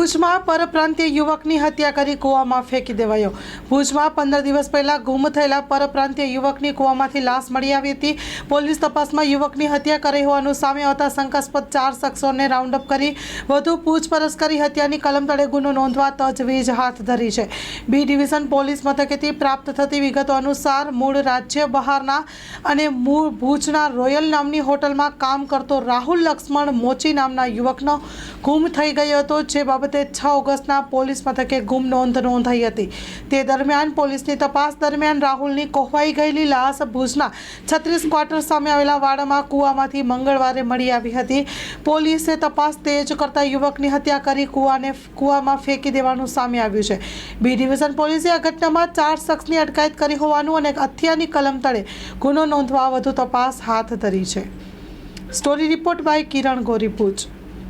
ભુજમાં પરપ્રાંતીય યુવકની હત્યા કરી કૂવામાં ફેંકી દેવાયો. ભુજમાં પંદર દિવસ પહેલાં ગુમ થયેલા પરપ્રાંતીય યુવકની કૂવામાંથી લાશ મળી આવી હતી. પોલીસ તપાસમાં યુવકની હત્યા કરી હોવાનું સામે આવતા શંકાસ્પદ ચાર શખ્સોને રાઉન્ડ અપ કરી વધુ પૂછપરછ કરી હત્યાની કલમ તળે ગુનો નોંધવા તજવીજ હાથ ધરી છે. બી ડિવિઝન પોલીસ મથકેથી પ્રાપ્ત થતી વિગતો અનુસાર મૂળ રાજ્ય બહારના અને મૂળ ભુજના રોયલ નામની હોટલમાં કામ કરતો રાહુલ લક્ષ્મણ મોચી નામના યુવકનો ગુમ થઈ ગયો હતો, જે બાબતે છ ઓગસ્ટના પોલીસ મથકે ગુમ નોંધ નોંધાઈ હતી. તે દરમિયાન પોલીસની તપાસ દરમિયાન રાહુલની કોહવાઈ ગયેલી લાશ ભુજના છત્રીસ ક્વાર્ટર સામે આવેલા વાડામાં કૂવામાંથી મંગળવારે મળી આવી હતી. પોલીસે તપાસ તેજ કરતા યુવકની હત્યા કરી કૂવાને કૂવામાં ફેંકી દેવાનું સામે આવ્યું છે. બી ડિવિઝન પોલીસે આ ઘટનામાં ચાર શખ્સની અટકાયત કરી હોવાનું અને હત્યાની કલમ તળે ગુનો નોંધવા વધુ તપાસ હાથ ધરી છે. Story report by Kiran Gori Bhuj